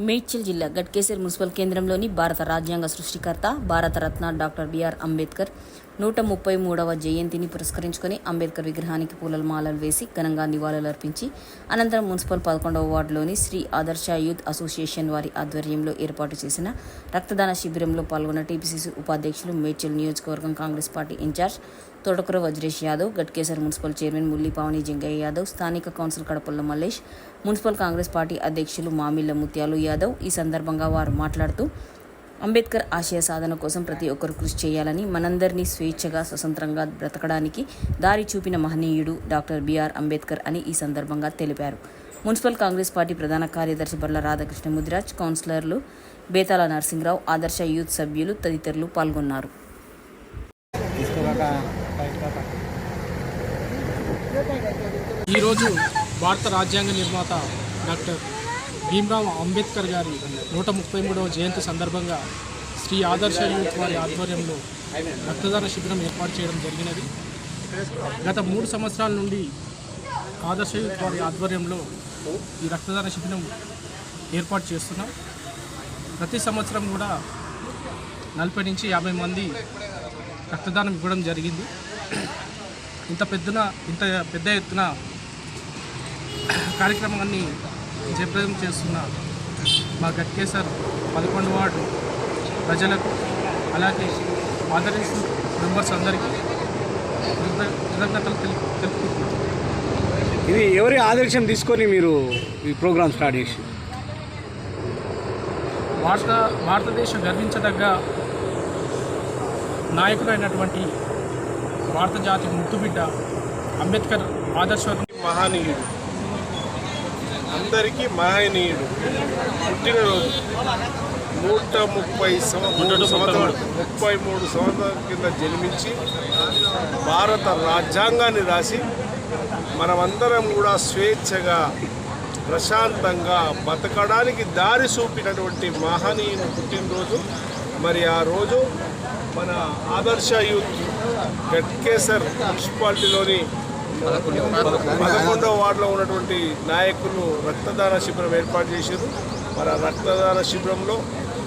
మేడ్చల్ జిల్లా గట్కేసర్ మున్సిపల్ కేంద్రంలోని భారత రాజ్యాంగ సృష్టికర్త భారతరత్న డాక్టర్ బిఆర్ అంబేద్కర్ నూట ముప్పై మూడవ జయంతిని పురస్కరించుకొని అంబేద్కర్ విగ్రహానికి పూలల మాలలు వేసి ఘనంగా నివాళులర్పించి అనంతరం మున్సిపల్ పదకొండవ వార్డులోని శ్రీ ఆదర్శ యూత్ అసోసియేషన్ వారి ఆధ్వర్యంలో ఏర్పాటు చేసిన రక్తదాన శిబిరంలో పాల్గొన్న టీపీసీసీ ఉపాధ్యక్షులు మేడ్చల్ నియోజకవర్గం Congress party in charge Thotakura Vajresh Yadav Ghatkesar municipal chairman Mulli Pavani Jangaiah Yadav స్థానిక council Kadapalla Mallesh municipal Congress party అధ్యక్షులు మామిళ్ళ ముత్యాలు యాదవ్ ఈ సందర్భంగా వారు మాట్లాడుతూ అంబేద్కర్ ఆశయ సాధన కోసం ప్రతి ఒక్కరు కృషి చేయాలని మనందరినీ స్వేచ్ఛగా స్వతంత్రంగా బ్రతకడానికి దారి చూపిన మహనీయుడు డాక్టర్ బిఆర్ అంబేద్కర్ అని ఈ సందర్భంగా తెలిపారు. మున్సిపల్ కాంగ్రెస్ పార్టీ ప్రధాన కార్యదర్శి బల్ల రాధాకృష్ణ ముదిరాజ్ కౌన్సిలర్లు బేతాల నరసింహరావు ఆదర్శ యూత్ సభ్యులు తదితరులు పాల్గొన్నారు. ఈరోజు భారత రాజ్యాంగ నిర్మాత డాక్టర్ భీమ్రావ్ అంబేద్కర్ గారి నూట ముప్పై మూడవ జయంతి సందర్భంగా శ్రీ ఆదర్శ యూత్ వారి ఆధ్వర్యంలో రక్తదాన శిబిరం ఏర్పాటు చేయడం జరిగినది. గత మూడు సంవత్సరాల నుండి ఆదర్శ యూత్ వారి ఆధ్వర్యంలో ఈ రక్తదాన శిబిరం ఏర్పాటు చేస్తున్నాం. ప్రతి సంవత్సరం కూడా నలభై నుంచి యాభై మంది రక్తదానం ఇవ్వడం జరిగింది. ఇంత పెద్దన ఇంత పెద్ద ఎత్తున కార్యక్రమాన్ని జయప్రదం చేస్తున్న మా గట్కేసర్ పదకొండు వార్డు ప్రజలకు అలాగే ఆదరించిన మెంబర్స్ అందరికీ కృత- కృతజ్ఞతలు తెలుపు తెలుపుకుంటున్నాను ఇది ఎవరి ఆదర్శం తీసుకొని మీరు ఈ ప్రోగ్రామ్ స్టార్ట్ చేసి? భారత భారతదేశ గర్వించదగ్గ నాయకుడైనటువంటి భారత జాతి ముద్దుబిడ్డ అంబేద్కర్ ఆదర్శం మహనీయుడు. అందరికీ మహనీయుడు. పుట్టినరోజు. నూట ముప్పై సంవత్సరాలు సంవత్సరాలు ముప్పై మూడు సంవత్సరాల కింద జన్మించి భారత రాజ్యాంగాన్ని రాసి మనమందరం కూడా స్వేచ్ఛగా ప్రశాంతంగా బతకడానికి దారి చూపినటువంటి మహనీయుని పుట్టినరోజు. మరి ఆ రోజు మన ఆదర్శ యూత్ గట్కేసర్ మున్సిపాలిటీలోని పదకొండవ వార్డులో ఉన్నటువంటి నాయకులు రక్తదాన శిబిరం ఏర్పాటు చేశారు. మరి ఆ రక్తదాన శిబిరంలో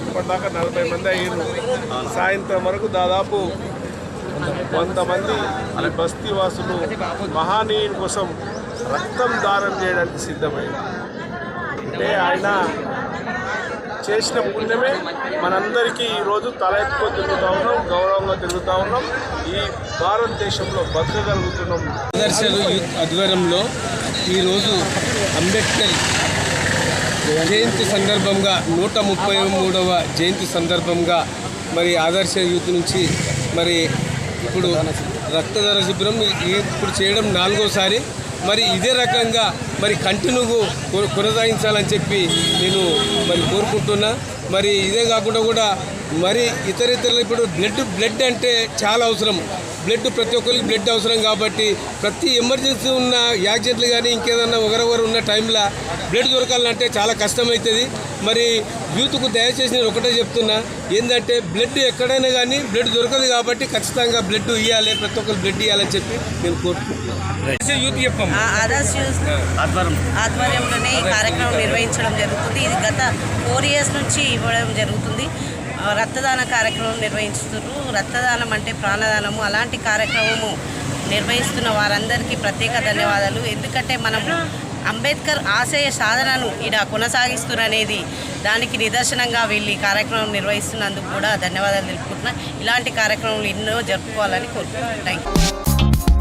ఇప్పటిదాకా నలభై మంది అయ్యారు. సాయంత్రం వరకు దాదాపు వంద మంది ఈ బస్తీ వాసులు మహానీయుని కోసం రక్తం దానం చేయడానికి సిద్ధమైంది అంటే ఆయన చేసిన పుణ్యమే మనందరికీ ఈరోజు తలెత్తుకో తిరుగుతూ ఉన్నాం గౌరవంగా తిరుగుతూ ఉన్నాం. ఈ భారతదేశంలో బతకగలుగుతున్నాం. ఆదర్శ యూత్ ఆధ్వర్యంలో ఈరోజు అంబేద్కర్ జయంతి సందర్భంగా నూట ముప్పై మూడవ జయంతి సందర్భంగా మరి ఆదర్శ యూత్ నుంచి మరి ఇప్పుడు రక్తదాన శిబిరం ఇప్పుడు చేయడం నాలుగోసారి. మరి ఇదే రకంగా మరి కంటిన్యూ కొనసాగించాలని చెప్పి నేను మరి కోరుకుంటున్నా. మరి ఇదే కాకుండా కూడా మరి ఇతర ఇతరులు ఇప్పుడు బ్లడ్ బ్లడ్ అంటే చాలా అవసరం. బ్లడ్ ప్రతి ఒక్కరికి బ్లడ్ అవసరం కాబట్టి ప్రతి ఎమర్జెన్సీ ఉన్న యాక్సిడెంట్లు కానీ ఇంకేదన్నా ఒకరెవరు ఉన్న టైంలో బ్లడ్ దొరకాలంటే చాలా కష్టమవుతుంది మరి యూత్కు దయచేసి నేను ఒకటే చెప్తున్నా. ఏంటంటే బ్లడ్ ఎక్కడైనా కానీ బ్లడ్ దొరకదు కాబట్టి ఖచ్చితంగా బ్లడ్ ఇవ్వాలి ప్రతి ఒక్కరు బ్లడ్ ఇవ్వాలని చెప్పి నేను కోరుకుంటున్నాను ఆదర్శ్ యూత్ ఆధ్వర్యంలోనే ఈ కార్యక్రమం నిర్వహించడం జరుగుతుంది. ఇది గత ఫోర్ ఇయర్స్ నుంచి ఇవ్వడం జరుగుతుంది. రక్తదాన కార్యక్రమం నిర్వహిస్తున్నారు. రక్తదానం అంటే ప్రాణదానము. అలాంటి కార్యక్రమము నిర్వహిస్తున్న వారందరికీ ప్రత్యేక ధన్యవాదాలు. ఎందుకంటే మనం అంబేద్కర్ ఆశయ సాధనను ఇలా కొనసాగిస్తున్ననేది దానికి నిదర్శనంగా వెళ్ళి కార్యక్రమం నిర్వహిస్తున్నందుకు కూడా ధన్యవాదాలు తెలుపుకుంటున్నా. ఇలాంటి కార్యక్రమాలు ఎన్నో జరుపుకోవాలని కోరుకుంటున్నాను థ్యాంక్ యూ